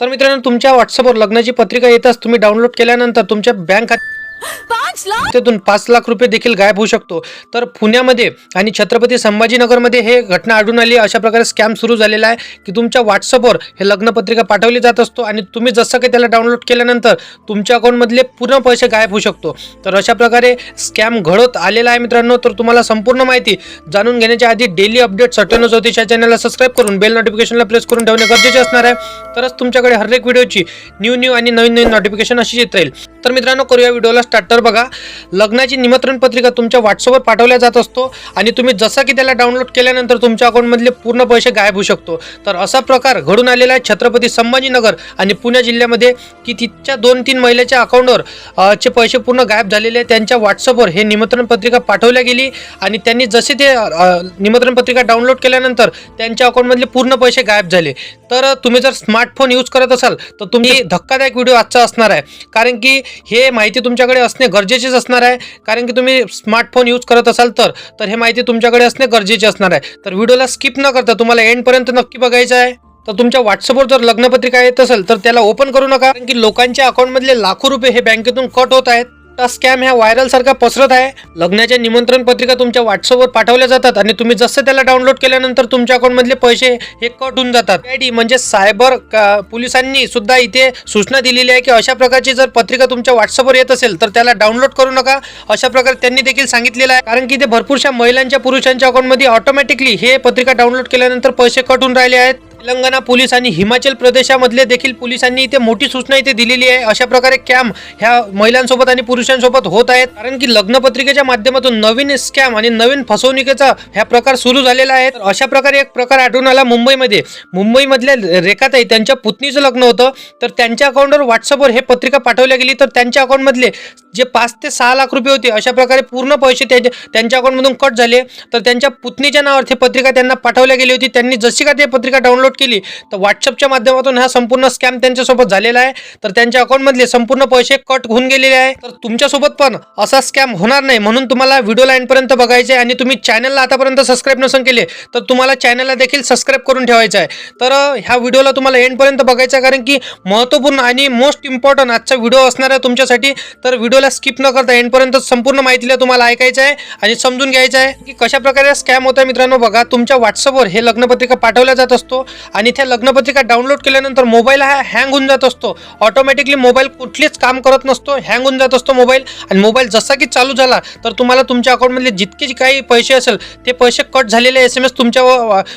तर मित्रांनो तुमच्या व्हॉट्सअपवर लग्नाची पत्रिका येताच तुम्ही डाउनलोड केल्यानंतर तुमच्या बँक पाँच लाख? पाच लाख रुपये देखील गायब होऊ शकतो. तर पुण्यामध्ये आणि छत्रपती संभाजीनगरमध्ये हे घटना आढळून आली. अशा प्रकारे स्कॅम सुरू झालेला आहे की तुमच्या व्हॉट्सअपवर हे लग्नपत्रिका पाठवली जात असतो आणि तुम्ही जसं काही त्याला डाउनलोड केल्यानंतर तुमच्या अकाउंटमधले पूर्ण पैसे गायब होऊ शकतो. तर अशा प्रकारे स्कॅम घडत आलेला आहे मित्रांनो. तर तुम्हाला संपूर्ण माहिती जाणून घेण्याच्या आधी डेली अपडेट सत्त्याण्णव ज्योतिष या चॅनलला सबस्क्राईब करून बेल नोटिफिकेशनला प्रेस करून ठेवणे गरजेचे असणार आहे. तरच तुमच्याकडे हर एक व्हिडिओची न्यू न्यू आणि नवीन नवीन नोटिफिकेशन अशी येत राहील. तर मित्रांनो करूया व्हिडिओला स्टार्टर तर बघा. लग्नाची निमंत्रण पत्रिका तुमच्या व्हॉट्सअपवर पाठवल्या जात असतो आणि तुम्ही जसा की त्याला डाउनलोड केल्यानंतर तुमच्या अकाउंटमधले पूर्ण पैसे गायब होऊ शकतो. तर असा प्रकार घडून आलेला आहे छत्रपती संभाजीनगर आणि पुणे जिल्ह्यामध्ये की तिथच्या दोन तीन महिलेच्या अकाउंटवर चे पैसे पूर्ण गायब झालेले आहे. त्यांच्या व्हॉट्सअपवर हे निमंत्रण पत्रिका पाठवल्या गेली आणि त्यांनी जसे ते निमंत्रण पत्रिका डाउनलोड केल्यानंतर त्यांच्या अकाउंटमधले पूर्ण पैसे गायब झाले. तर तुम्ही जर स्मार्टफोन यूज करत असाल तर तुम्ही धक्कादायक व्हिडिओ आजचा असणार आहे. कारण की हे माहिती तुमच्याकडे असणे गरजेचेच असणार आहे. कारण की तुम्ही स्मार्टफोन यूज करत असाल तर तर हे माहिती तुमच्याकडे असणे गरजेचे असणार आहे. तर व्हिडिओला स्किप न करता तुम्हाला एंडपर्यंत नक्की बघायचं आहे. तर तुमच्या व्हॉट्सअपवर जर लग्नपत्रिका येत असेल तर त्याला ओपन करू नका. कारण की लोकांच्या अकाउंटमधले लाखो रुपये हे बँकेतून कट होत आहेत. हा स्कॅम ह्या व्हायरलसारखा पसरत आहे. लग्नाच्या निमंत्रण पत्रिका तुमच्या व्हॉट्सअपवर पाठवल्या जातात आणि तुम्ही जसं त्याला डाउनलोड केल्यानंतर तुमच्या अकाउंटमधले पैसे हे कट होऊन जातात. आयडी e म्हणजे सायबर का- पोलिसांनी सुद्धा इथे सूचना दिलेली आहे की अशा प्रकारची जर पत्रिका तुमच्या व्हॉट्सअपवर येत असेल तर त्याला डाउनलोड करू नका. अशा प्रकारे त्यांनी देखील सांगितलेलं आहे. कारण की ते भरपूरशा महिलांच्या पुरुषांच्या अकाउंटमध्ये ऑटोमॅटिकली हे पत्रिका डाउनलोड केल्यानंतर पैसे कट होऊन राहिले आहेत. तेलंगणा पोलीस आणि हिमाचल प्रदेशामधले देखील पोलिसांनी इथे मोठी सूचना इथे दिलेली आहे. अशा प्रकारे कॅम्प ह्या महिलांसोबत आणि पुरुषांसोबत होत आहेत. कारण की लग्नपत्रिकेच्या माध्यमातून नवीन स्कॅम आणि नवीन फसवणुकीचा ह्या प्रकार सुरू झालेला आहे. तर अशा प्रकारे एक प्रकार आढळून आला मुंबईमध्ये. मुंबईमधल्या रेखाताई त्यांच्या पुतणीचं लग्न होतं. तर त्यांच्या अकाउंटवर व्हॉट्सअपवर हे पत्रिका पाठवल्या गेली. तर त्यांच्या अकाउंटमधले जे पाच ते सहा लाख रुपये होते अशा प्रकारे पूर्ण पैसे त्यांच्या त्यांच्या अकाउंटमधून कट झाले. तर त्यांच्या पुतणीच्या नावावर ते पत्रिका त्यांना पाठवल्या गेली होती. त्यांनी जशी का ते पत्रिका डाउनलोड केली तर व्हॉट्सअपच्या माध्यमातून हा संपूर्ण स्कॅम त्यांच्यासोबत झालेला आहे. तर त्यांच्या अकाउंटमधले संपूर्ण पैसे कट होऊन गेलेले आहे. तर तुमच्यासोबत पण असा स्कॅम होणार नाही म्हणून तुम्हाला व्हिडिओ लाईनपर्यंत बघायचे आहे आणि तुम्ही चॅनलला आतापर्यंत सबस्क्राईब नसून केले तर तुम्हाला चॅनलला देखील सबस्क्राईब करून ठेवायचं आहे तर ह्या व्हिडिओला तुम्हाला एंडपर्यंत बघायचं आहे कारण की महत्त्वपूर्ण आणि मोस्ट इम्पॉर्टंट आजचा व्हिडिओ असणार आहे तुमच्यासाठी. तर व्हिडिओला स्किप न करता एंडपर्यंत संपूर्ण माहितीला तुम्हाला ऐकायचं आहे आणि समजून घ्यायचं आहे की कशा प्रकारे स्कॅम होता मित्रांनो बघा. तुमच्या व्हॉट्सअपवर हे लग्नपत्रिका पाठवल्या जात असतो. आणि त्या लग्नपत्रिका डाउनलोड केल्यानंतर मोबाईल हा हँग होऊन जात असतो. ऑटोमॅटिकली मोबाईल कुठलीच काम करत नसतो हँग होऊन जात असतो मोबाईल आणि मोबाईल जसा की चालू झाला तर तुम्हाला तुमच्या अकाउंटमधले जितके जे काही पैसे असेल ते पैसे कट झालेले एस एम एस तुमच्या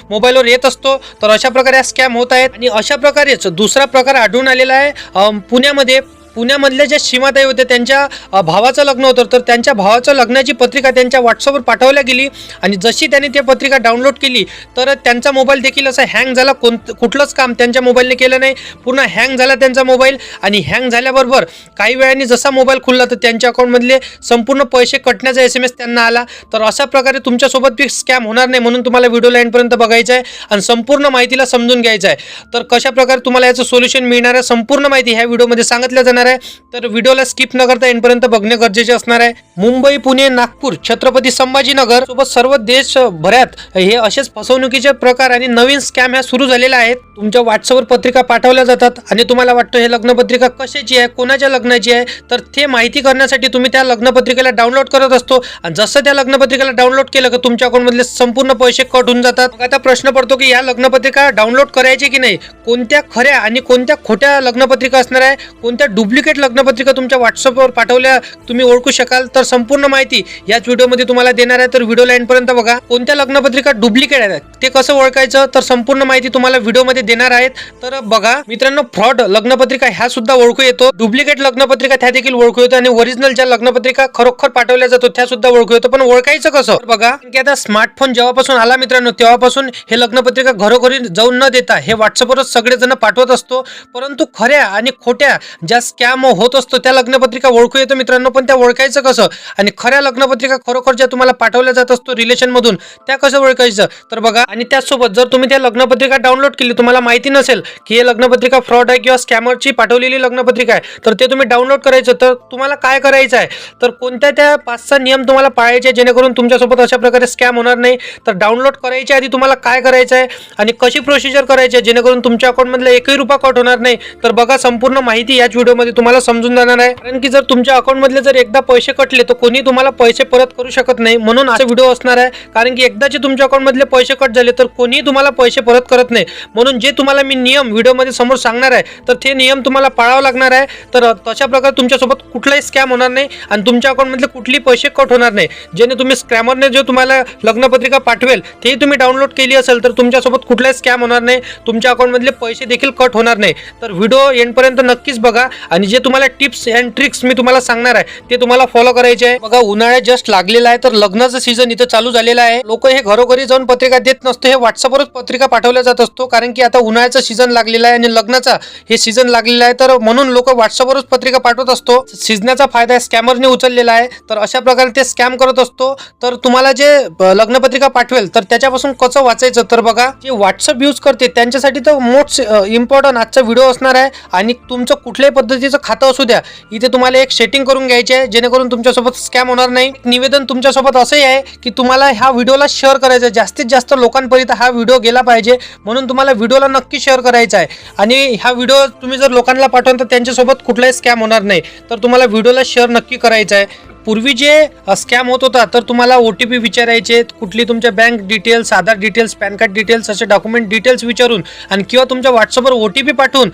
मोबाईलवर येत असतो. तर अशा प्रकारे हा स्कॅम होत आहेत. आणि अशा प्रकारेच दुसरा प्रकार आढळून आलेला आहे पुण्यामध्ये. पुण्यामधल्या ज्या सीमाताई होत्या त्यांच्या भावाचं लग्न होतं तर त्यांच्या भावाचं लग्नाची पत्रिका त्यांच्या व्हॉट्सअपवर पाठवल्या गेली. आणि जशी त्यांनी ती पत्रिका डाउनलोड केली तर त्यांचा मोबाईल देखील असा हँग झाला. कोण कुठलंच काम त्यांच्या मोबाईलने केलं नाही. पूर्ण हँग झाला त्यांचा मोबाईल आणि हँग झाल्याबरोबर काही वेळाने जसा मोबाईल खुलला तर त्यांच्या अकाउंटमधले संपूर्ण पैसे कटण्याचा एस एम एस त्यांना आला. तर अशा प्रकारे तुमच्यासोबत बी स्कॅम होणार नाही म्हणून तुम्हाला व्हिडिओ लाईनपर्यंत बघायचं आहे. आणि संपूर्ण माहितीला समजून घ्यायचं आहे. तर कशा प्रकारे तुम्हाला याचं सोल्युशन मिळणार आहे संपूर्ण माहिती ह्या व्हिडिओमध्ये सांगितलं जाणार आहे. तर व्हिडिओला स्किप न करता एंडपर्यंत बघणे गरजेचे असणार आहे. मुंबई पुणे नागपूर छत्रपती संभाजीनगर सोबत सर्व देशभरात हे असेच फसवणुकीचे प्रकार आणि नवीन स्कॅम ह्या सुरू झालेल्या आहेत. तुमच्या व्हॉट्सअपवर पत्रिका पाठवल्या जातात आणि तुम्हाला वाटतं हे लग्नपत्रिका कशाची आहे कोणाच्या लग्नाची आहे? तर ते माहिती करण्यासाठी तुम्ही त्या लग्नपत्रिकेला डाउनलोड करत असतो. आणि जसं त्या लग्नपत्रिकेला डाउनलोड केलं की तुमच्या अकाउंटमधले संपूर्ण पैसे कट होऊन जातात. आता प्रश्न पडतो की या लग्नपत्रिका डाउनलोड करायची की नाही? कोणत्या खऱ्या आणि कोणत्या खोट्या लग्नपत्रिका असणार आहे? कोणत्या डुप्लिकेट लग्नपत्रिका तुमच्या व्हॉट्सअपवर पाठवल्या तुम्ही ओळखू शकाल. तर संपूर्ण माहिती याच व्हिडिओमध्ये तुम्हाला देणार आहे. तर व्हिडिओ पर्यंत बघा. कोणत्या लग्नपत्रिका डुप्लिकेट आहेत? ते कसं ओळखायचं? तर संपूर्ण माहिती तुम्हाला व्हिडिओमध्ये देणार आहेत. तर बघा मित्रांनो फ्रॉड लग्नपत्रिका ह्या सुद्धा ओळखू येतो. डुप्लिकेट लग्नपत्रिका त्या देखील ओळखू येतो आणि ओरिजिनल ज्या लग्नपत्रिका खरोखर पाठवल्या जातो त्या सुद्धा ओळखू येतो. पण ओळखायचं कसं? बघा की आता स्मार्टफोन जेव्हापासून आला मित्रांनो तेव्हापासून हे लग्नपत्रिका घरोघरी जाऊन न देता हे व्हॉट्सअपवरच सगळेजण पाठवत असतो. परंतु खऱ्या आणि खोट्या ज्या स्कॅम होत असतो त्या लग्नपत्रिका ओळखू येतं मित्रांनो पण त्या ओळखायचं कसं? आणि खऱ्या लग्नपत्रिका खरोखर ज्या तुम्हाला पाठवल्या जात असतो रिलेशनमधून त्या कसं ओळखायचं? तर बघा आणि त्याचसोबत जर तुम्ही त्या लग्नपत्रिका डाउनलोड केली तुम्हाला माहिती नसेल की हे लग्नपत्रिका फ्रॉड आहे किंवा स्कॅमरची पाठवलेली लग्नपत्रिका आहे तर ते तुम्ही डाउनलोड करायचं. तर तुम्हाला काय करायचं आहे? तर कोणत्या त्या पाच सहा नियम तुम्हाला पाळायचे जेणेकरून तुमच्यासोबत अशा प्रकारे स्कॅम होणार नाही? तर डाउनलोड करायच्या आधी तुम्हाला काय करायचं आहे? आणि कशी प्रोसिजर करायची आहे जेणेकरून तुमच्या अकाउंटमधला एकही रुपया कट होणार नाही? तर बघा संपूर्ण माहिती याच व्हिडिओमध्ये तुम्हाला समजून जाणार आहे. कारण की जर तुमच्या अकाउंटमधले जर एकदा पैसे कटले तर कोणी तुम्हाला पैसे परत करू शकत नाही. म्हणून असा व्हिडिओ असणार आहे. कारण की एकदाचे तुमच्या अकाउंटमधले पैसे कट झाले तर कोणीही तुम्हाला पैसे परत करत नाही. म्हणून जे तुम्हाला मी नियम व्हिडिओमध्ये समोर सांगणार आहे तर ते नियम तुम्हाला पाळावं लागणार आहे. तर तशा प्रकारे तुमच्यासोबत कुठलाही स्कॅम होणार नाही आणि तुमच्या अकाउंटमधले कुठलेही पैसे कट होणार नाही. जेणे तुम्ही स्कॅमरने जो तुम्हाला लग्नपत्रिका पाठवेल तेही तुम्ही डाउनलोड केली असेल तर तुमच्यासोबत कुठलाही स्कॅम होणार नाही. तुमच्या अकाउंटमधले पैसे देखील कट होणार नाही. तर व्हिडिओ एंडपर्यंत नक्कीच बघा आणि आणि जे तुम्हाला टिप्स अँड ट्रिक्स मी तुम्हाला सांगणार आहे ते तुम्हाला फॉलो करायचे आहे. बघा उन्हाळ्यात जस्ट लागलेला आहे तर लग्नाचं सीझन इथं चालू झालेलं आहे. लोक हे घरोघरी जाऊन पत्रिका देत नसतो हे व्हॉट्सअपवरच पत्रिका पाठवल्या जात असतो. कारण की आता उन्हाळ्याचं सीझन लागलेलं आहे आणि लग्नाचा हे सीझन लागलेलं आहे तर म्हणून लोक व्हॉट्सअपवरच पत्रिका पाठवत असतो. सीझनाचा फायदा स्कॅमरने उचललेला आहे तर अशा प्रकारे ते स्कॅम करत असतो. तर तुम्हाला जे लग्नपत्रिका पाठवेल तर त्याच्यापासून कसं वाचायचं? तर बघा जे व्हॉट्सअप यूज करते त्यांच्यासाठी तर मोस्ट इम्पॉर्टंट आजचा व्हिडिओ असणार आहे. आणि तुमचं कुठल्याही पद्धतीचं खातं असू द्या इथे तुम्हाला एक सेटिंग करून घ्यायची आहे जेणेकरून तुमच्यासोबत स्कॅम होणार नाही. निवेदन तुमच्यासोबत असंही आहे की तुम्हाला ह्या व्हिडिओला शेअर करायचं आहे. जास्तीत जास्त लोकांपर्यंत हा व्हिडिओ गेला पाहिजे म्हणून तुम्हाला व्हिडिओला नक्की शेअर करायचा आहे. आणि हा व्हिडिओ तुम्ही जर लोकांना पाठवून तर त्यांच्यासोबत कुठलाही स्कॅम होणार नाही. तर तुम्हाला व्हिडिओला शेअर नक्की करायचा आहे. पूर्वी जे स्कॅम होत होता तर तुम्हाला ओ टी पी विचारायचे कुठली तुमच्या bank details Aadhaar details PAN card details असे डॉक्युमेंट डिटेल्स विचारून आणि किंवा तुमच्या व्हॉट्सअपवर ओ टी पी पाठवून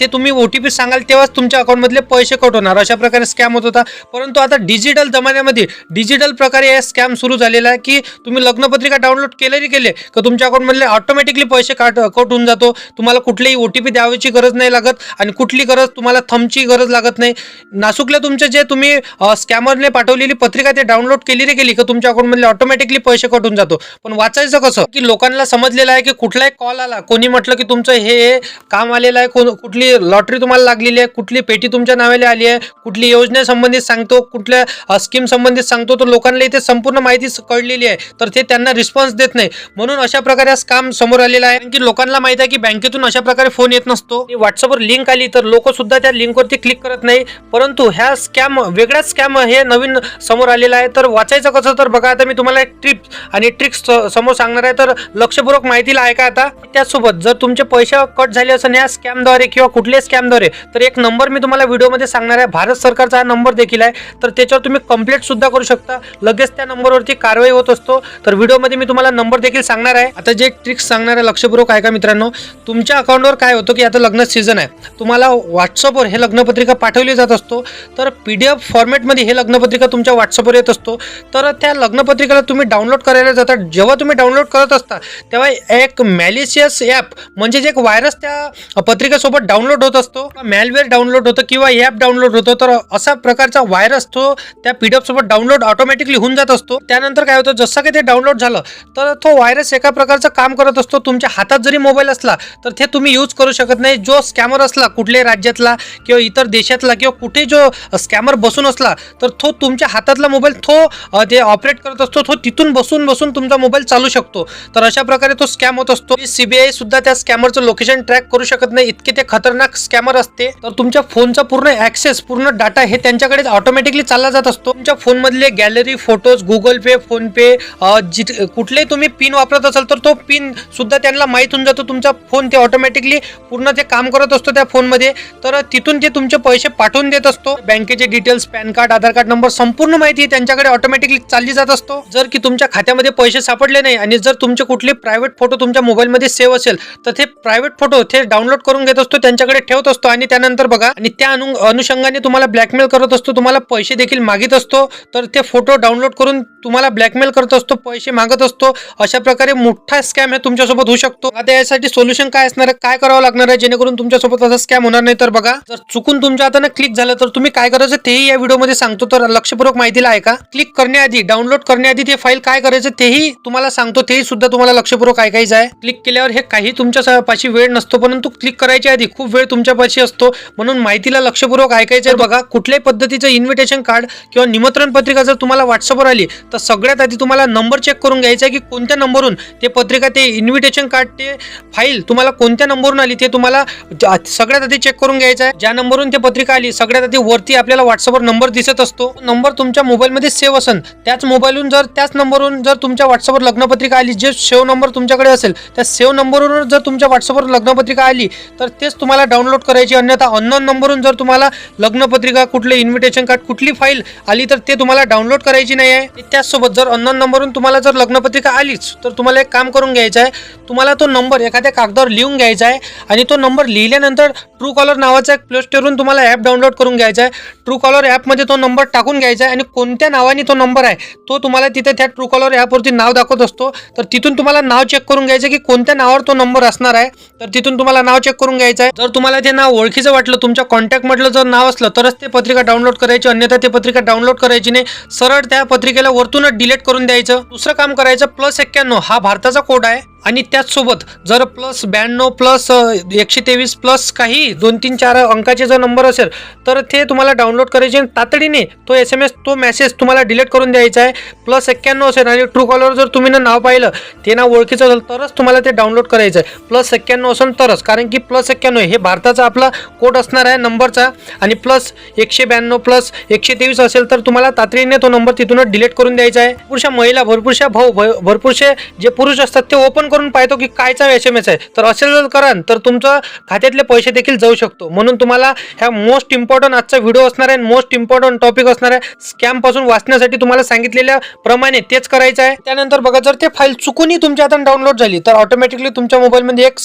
ते तुम्ही ओ टी पी सांगाल तेव्हाच तुमच्या अकाउंटमधले पैसे कट होणार. अशा प्रकारे स्कॅम होत होता. परंतु आता डिजिटल जमान्यामध्ये डिजिटल प्रकारे हे स्कॅम सुरू झालेला आहे की तुम्ही लग्नपत्रिका डाउनलोड केलेली केले का तुमच्या अकाउंटमधले ऑटोमॅटिकली पैसे काट कट होऊन जातो. तुम्हाला कुठलीही ओ टी पी द्यावायची गरज नाही लागत आणि कुठली गरज तुम्हाला थमची गरज लागत नाही. नासूकला तुमचे जे तुम्ही स्कॅमरने पाठवलेली पत्रिका ते डाउनलोड केली रे केली का तुमच्या अकाउंटमधले ऑटोमॅटिकली पैसे कटून जातो. पण वाचायचं कसं? की लोकांना समजलेलं आहे की कुठलाही कॉल आला कोणी म्हटलं की तुमचं हे हे काम आलेलं आहे कोण- कुठली लॉटरी तुम्हाला लागलेली आहे कुठली पेटी तुमच्या नावाने आली आहे कुठली योजनेसंबंधित सांगतो कुठल्या स्कीम संबंधित सांगतो तर लोकांना इथे संपूर्ण माहिती कळलेली आहे. तर ते त्यांना रिस्पॉन्स देत नाही. म्हणून अशा प्रकारे काम समोर आलेलं आहे. कारण की लोकांना माहिती आहे की बँकेतून अशा प्रकारे फोन येत नसतो. व्हॉट्सअपवर लिंक आली तर लोक सुद्धा त्या लिंकवरती क्लिक करत नाही. परंतु ह्या स्कॅम वेगळाच स्कॅम हे नवीन समोर आलेला आहे. तर वाचायचं कसं? तर बघा आता मी तुम्हाला एक ट्रिप आणि ट्रिक्स समोर सांगणार आहे. तर लक्षपूर्वक माहितीला ऐका आता? त्याचसोबत जर तुमचे पैसे कट झाले असेल या स्कॅमद्वारे किंवा कुठल्याही स्कॅमद्वारे तर एक नंबर मी तुम्हाला व्हिडिओमध्ये सांगणार आहे. भारत सरकारचा हा नंबर देखील आहे. तर त्याच्यावर तुम्ही कंप्लेंट सुद्धा करू शकता. लगेच त्या नंबरवरती कारवाई होत असतो. तर व्हिडिओमध्ये मी तुम्हाला नंबर देखील सांगणार आहे. आता जे ट्रिक्स सांगणार आहे लक्षपूर्वक ऐका मित्रांनो? तुमच्या अकाउंटवर काय होतं की आता लग्न सीझन आहे. तुम्हाला व्हॉट्सअपवर हे लग्नपत्रिका पाठवली जात असतो. तर पी डी एफ फॉर्मॅटमध्ये हे लग्नपत्रिका तुमच्या व्हॉट्सअपवर येत असतो. तर त्या लग्नपत्रिकेला तुम्ही डाउनलोड करायला जाता. जेव्हा तुम्ही डाउनलोड करत असता तेव्हा एक मॅलिशियस ॲप म्हणजे जे एक व्हायरस त्या पत्रिकेसोबत डाउनलोड होत असतो. मॅलवेअर डाउनलोड होतं किंवा ॲप डाउनलोड होतं. तर असा प्रकारचा व्हायरस तो त्या पी डी एफसोबत डाउनलोड ऑटोमॅटिकली होऊन जात असतो. त्यानंतर काय होतं जसं काही ते डाउनलोड झालं तर तो व्हायरस एका प्रकारचं काम करत असतो. तुमच्या हातात जरी मोबाईल असला तर ते तुम्ही यूज करू शकत नाही. जो स्कॅमर असला कुठल्याही राज्यातला किंवा इतर देशातला किंवा कुठे जो स्कॅमर बसून असला तर तो तुमच्या हातातला मोबाईल तो जे ऑपरेट करत असतो तो तिथून बसून बसून तुमचा मोबाईल चालू शकतो. तर अशा प्रकारे तो स्कॅम होत असतो. सीबीआय सुद्धा त्या स्कॅमरचं लोकेशन ट्रॅक करू शकत नाही. इतके ते खतरनाक स्कॅमर असते. तर तुमच्या फोनचा पूर्ण ऍक्सेस पूर्ण डाटा हे त्यांच्याकडे ऑटोमॅटिकली चालला जात असतो. तुमच्या फोनमधले gallery photos Google Pay PhonePe कुठलेही तुम्ही पिन वापरत असाल तर तो पिन सुद्धा त्यांना माहीत होऊन जातो. तुमचा फोन ते ऑटोमॅटिकली पूर्ण ते काम करत असतो त्या फोनमध्ये. तर तिथून ते तुमचे पैसे पाठवून देत असतो. बँकेचे details PAN card Aadhaar card number संपूर्ण माहिती त्यांच्याकडे ऑटोमॅटिकली चालली जात असतो. जर की तुमच्या खात्यामध्ये पैसे सापडले नाही आणि जर तुमचे कुठले प्रायव्हेट फोटो तुमच्या मोबाईलमध्ये सेव्ह असेल तर ते प्रायव्हेट फोटो ते डाउनलोड करून घेत असतो त्यांच्याकडे ठेवत असतो आणि त्यानंतर बघा आणि त्या अनुषंगाने तुम्हाला ब्लॅकमेल करत असतो तुम्हाला पैसे देखील मागित असतो तर ते फोटो डाउनलोड करून तुम्हाला ब्लॅकमेल करत असतो पैसे मागत असतो. अशा प्रकारे मोठा स्कॅम हे तुमच्यासोबत होऊ शकतो. आता यासाठी सोल्युशन काय असणार आहे? काय करावं लागणार आहे? जेणेकरून तुमच्यासोबत असा स्कॅम होणार नाही. तर बघा जर चुकून तुमच्या हाताने क्लिक झालं तर तुम्ही काय करायचं? तेही या व्हिडिओमध्ये सांगतो. तर लक्षपूर्वक माहितीला आहे का? क्लिक करण्याआधी डाउनलोड करण्याआधी ते फाईल काय करायचं तेही तुम्हाला सांगतो तेही सुद्धा तुम्हाला लक्षपूर्वक ऐकायचं आहे. क्लिक केल्यावर हे काही तुमच्या पाशी वेळ नसतो परंतु क्लिक करायच्या आधी खूप वेळ तुमच्यापाशी असतो. म्हणून माहितीला लक्षपूर्वक ऐकायचं आहे. बघा कुठल्याही पद्धतीचं इन्व्हिटेशन कार्ड किंवा निमंत्रण पत्रिका जर तुम्हाला व्हॉट्सअपवर आली तर सगळ्यात आधी तुम्हाला नंबर चेक करून घ्यायचा आहे की कोणत्या नंबरवरून ते पत्रिका ते इन्व्हिटेशन कार्ड ते फाईल तुम्हाला कोणत्या नंबरवरून आली ते तुम्हाला सगळ्यात आधी चेक करून घ्यायचं आहे. ज्या नंबरवरून ते पत्रिका आली सगळ्यात आधी वरती आपल्याला व्हॉट्सअपवर नंबर दिसत असतो. नंबर तुमच्या मोबाईलमध्ये सेव्ह असेल त्याच मोबाईलवरून जर त्याच नंबरवरून जर तुमच्या व्हॉट्सअपवर लग्नपत्रिका आली जे सेव्ह नंबर तुमच्याकडे असेल त्या सेव्ह नंबरवरून जर तुमच्या व्हॉट्सअपवर लग्नपत्रिका आली तर तेच तुम्हाला डाउनलोड करायची अन्यथा अननोन नंबरवरून जर तुम्हाला लग्नपत्रिका कुठले इन्व्हिटेशन कार्ड कुठली फाईल आली तर ते तुम्हाला डाउनलोड करायची नाही आहे. त्याचसोबत जर अननोन नंबरवरून तुम्हाला जर लग्नपत्रिका आलीच तर तुम्हाला एक काम करून घ्यायचं आहे. तुम्हाला तो नंबर एखाद्या कागदावर लिहून घ्यायचा आहे. आणि तो नंबर लिहिल्यानंतर ट्रू कॉलर नावाचा एक प्ले स्टोअरवरून तुम्हाला ॲप डाउनलोड करून घ्यायचा आहे. ट्रू कॉलर ॲपमध्ये तो नंबर टाकून घ्यायचा आहे आणि कोणत्या नावाने तो नंबर आहे तो तुम्हाला तिथे त्या ट्रू कॉलर ॲपवरती नाव दाखवत असतो. तर तिथून तुम्हाला नाव चेक करून घ्यायचं की कोणत्या नावावर तो नंबर असणार आहे. तर तिथून तुम्हाला नाव चेक करून घ्यायचं आहे. जर तुम्हाला ते नाव ओळखीचं वाटलं तुमच्या कॉन्टॅक्टमधलं जर नाव असलं तरच ते पत्रिका डाउनलोड करायची अन्यथा ते पत्रिका डाउनलोड करायची नाही. सरळ त्या पत्रिकेला वरतूनच डिलीट करून द्यायचं. दुसरं काम करायचं प्लस एक्क्याण्णव हा भारताचा कोड आहे. आणि त्याचसोबत जर प्लस ब्याण्णव प्लस एकशे तेवीस प्लस काही दोन तीन चार अंकाचे जर नंबर असेल तर ते तुम्हाला डाउनलोड करायचे तातडीने तो एस एम एस तो मेसेज तुम्हाला डिलीट करून द्यायचा आहे. प्लस एक्क्याण्णव असेल आणि ट्रू कॉलर जर तुम्ही ना नाव पाहिलं ते नाव ओळखीचं असेल तरच तुम्हाला ते डाउनलोड करायचं आहे. प्लस एक्क्याण्णव असेल तरच कारण की प्लस एक्क्याण्णव हे भारताचा आपला कोड असणार आहे नंबरचा आणि प्लस एकशे ब्याण्णव प्लस एकशे तेवीस असेल तर तुम्हाला तातडीने तो नंबर तिथूनच डिलीट करून द्यायचा आहे. भरपूरशा महिला भरपूरशा भाऊ भ- भरपूरसे जे पुरुष असतात ते ओपन करून पाहतो की कायचा एस एम एस आहे. तर असेल जर कराल तर तुमचं खात्यातले पैसे देखील जाऊ शकतो. म्हणून तुम्हाला ह्या मोस्ट इम्पॉर्टंट आजचा व्हिडिओ असणार आहे मोस्ट इम्पॉर्टंट टॉपिक असणार आहे. स्कॅमपासून वाचण्यासाठी तुम्हाला सांगितलेल्या प्रमाणे तेच करायचं आहे. त्यानंतर बघा जर ते फाईल चुकूनही तुमच्या हातात डाउनलोड झाली तर ऑटोमॅटिकली तुमच्या मोबाईलमध्ये एक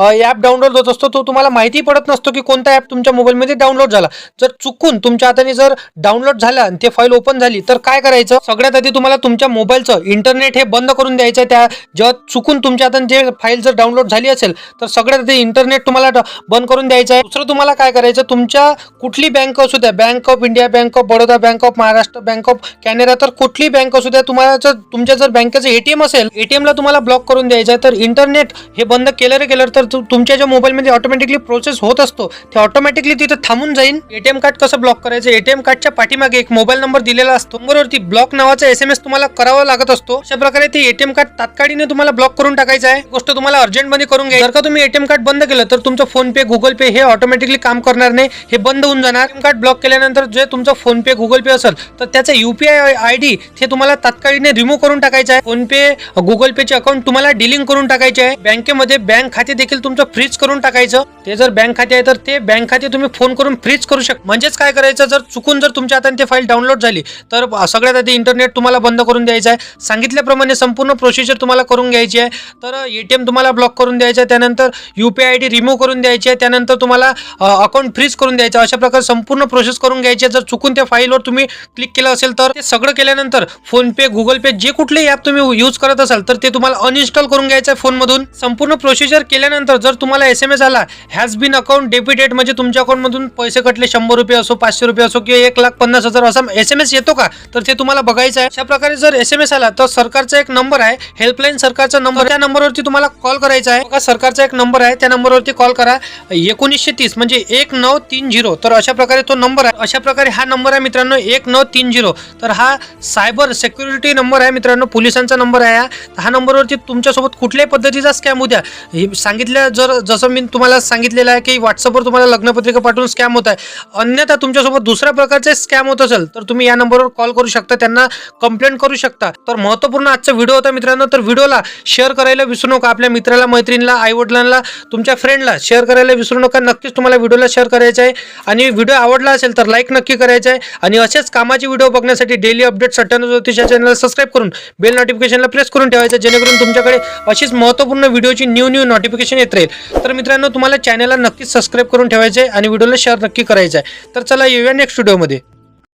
ॲप डाउनलोड होत असतो. तो तुम्हाला माहिती पडत नसतो की कोणता ॲप तुमच्या मोबाईलमध्ये डाउनलोड झाला. जर चुकून तुमच्या हाताने जर डाउनलोड झाला आणि ते फाईल ओपन झाली तर काय करायचं? सगळ्यात आधी तुम्हाला तुमच्या मोबाईलचं इंटरनेट हे बंद करून द्यायचं आहे. त्या जेव्हा चुकून तुमच्या आता जे फाईल जर डाउनलोड झाली असेल तर सगळ्यात आधी इंटरनेट तुम्हाला बंद करून द्यायचं आहे दुसरं तुम्हाला काय करायचं तुमच्या कुठली बँक असू द्या bank of India bank of Baroda bank of Maharashtra bank of Canara तर कुठली बँक असू द्या तुम्हाला जर तुमच्या जर बँकेचं एटीएम असेल एटीएमला तुम्हाला ब्लॉक करून द्यायचं आहे तर इंटरनेट हे बंद केलं रे केलं तर तुमच्या ज्या मोबाईलमध्ये ऑटोमॅटिकली प्रोसेस होत असतो ते ऑटोमॅटिकली तिथे थांबून जाईल एटीएम कार्ड कसं ब्लॉक करायचं? एटीएम कार्डच्या पाठीमागे एक मोबाईल नंबर दिलेला असतो. नंबरवरती ब्लॉक नावाचा एस एम एस तुम्हाला करावा लागत असतो. अशा प्रकारे ते एटीएम कार्ड तात्काळीने तुम्हाला ब्लॉक करून टाकायचं आहे. गोष्ट तुम्हाला अर्जंटमध्ये करून घ्या जर का तुम्ही एटीएम कार्ड बंद केलं तर तुमचं फोन पे गुगल पे हे ऑटोमॅटिकली काम करणार नाही. हे बंद होऊन जाणार. एटीएम कार्ड ब्लॉक केल्यानंतर जे तुमचं फोन पे गुगल पे असेल तर त्याचं युपीआय आय डी हे तुम्हाला तात्काळीने रिमूव्ह करून टाकायचं आहे. फोन पे गुगल पेचे अकाउंट तुम्हाला डिलिंग करून टाकायचे आहे. बँकेमध्ये बँक खाते देखील तुमचं फ्रीज करून टाकायचं. ते जर बँक खाते आहे तर ते बँक खाते तुम्ही फोन करून फ्रीज करू शकता. म्हणजेच काय करायचं? जर चुकून जर तुमच्या हाताने ते फाईल डाउनलोड झाली तर सगळ्यात आधी इंटरनेट तुम्हाला बंद करून द्यायचं आहे. सांगितल्याप्रमाणे संपूर्ण प्रोसिजर तुम्हाला करून घ्यायची आहे. तर ए टी एम तुम्हाला ब्लॉक करून द्यायचं आहे. त्यानंतर U P I D remove करून द्यायची आहे. त्यानंतर तुम्हाला अकाउंट फ्रीज करून द्यायचं आहे. अशा प्रकारे संपूर्ण प्रोसेस करून घ्यायची जर चुकून त्या फाईलवर तुम्ही क्लिक केलं असेल तर ते सगळं केल्यानंतर फोनपे गुगल पे जे कुठलेही ॲप तुम्ही यूज करत असाल तर ते तुम्हाला अनइन्स्टॉल करून घ्यायचं आहे फोनमधून संपूर्ण प्रोसिजर केल्यानंतर जर तुम्हाला एस एम एस आला हॅज बिन अकाउंट डेबिटेड म्हणजे तुमच्या अकाउंटमधून पैसे कटले शंभर रुपये असो पाचशे रुपये असो किंवा एक लाख पन्नास हजार असा एस एम एस येतो का? तर ते तुम्हाला बघायचं आहे. अशा प्रकारे जर एस एम एस आला तर सरकारचा एक नंबर आहे. हेल्पलाईन सरकारचा नंबर त्या नंबरवरती तुम्हाला कॉल करायचा आहे. बघा सरकारचा एक नंबर आहे. त्या नंबरवरती कॉल करा. एकोणीसशे तीस म्हणजे एक नऊ तीन झिरो. तर अशा प्रकारे तो नंबर आहे. अशा प्रकारे हा नंबर आहे मित्रांनो एक नऊ तीन झिरो. तर हा सायबर सिक्युरिटी नंबर आहे मित्रांनो पोलिसांचा नंबर आहे हा. हा नंबरवरती तुमच्यासोबत कुठल्याही पद्धतीचा स्कॅम होत्या हे सांगितलं जर जसं मी तुम्हाला सांगितलेलं आहे की व्हॉट्सअपवर तुम्हाला लग्नपत्रिका पाठवून स्कॅम होत आहे. अन्यथा तुमच्यासोबत दुसऱ्या प्रकारचे स्कॅम होत असेल तर तुम्ही या नंबरवर कॉल करू शकता. त्यांना कंप्लेंट करू शकता. तर महत्त्वपूर्ण आजचा व्हिडिओ होता मित्रांनो तर व्हिडिओला शेअर करायला विसरू नका. आपल्या मित्राला मैत्रिणीला आईवडिलांना तुमच्या फ्रेंडला शेअर करायला विसरू नका. नक्कीच तुम्हाला व्हिडिओला शेअर करायचं आहे. आणि व्हिडिओ आवडला असेल तर लाईक नक्की करायचं आहे. आणि असेच कामाचे व्हिडिओ बघण्यासाठी डेली अपडेट सत्त्याण्णव ज्योतिषा चॅनलला सबस्क्राईब करून बेल नोटिफिकेशनला प्रेस करून ठेवायचं जेणेकरून तुमच्याकडे अशीच महत्त्वपूर्ण व्हिडिओची न्यू न्यू नोटिफिकेशन येत राहील. तर मित्रांनो तुम्हाला चॅनलला नक्कीच सबस्क्राईब करून ठेवायचं आहे आणि व्हिडिओला शेअर नक्की करायचं आहे. तर चला येऊया नेक्स्ट व्हिडिओमध्ये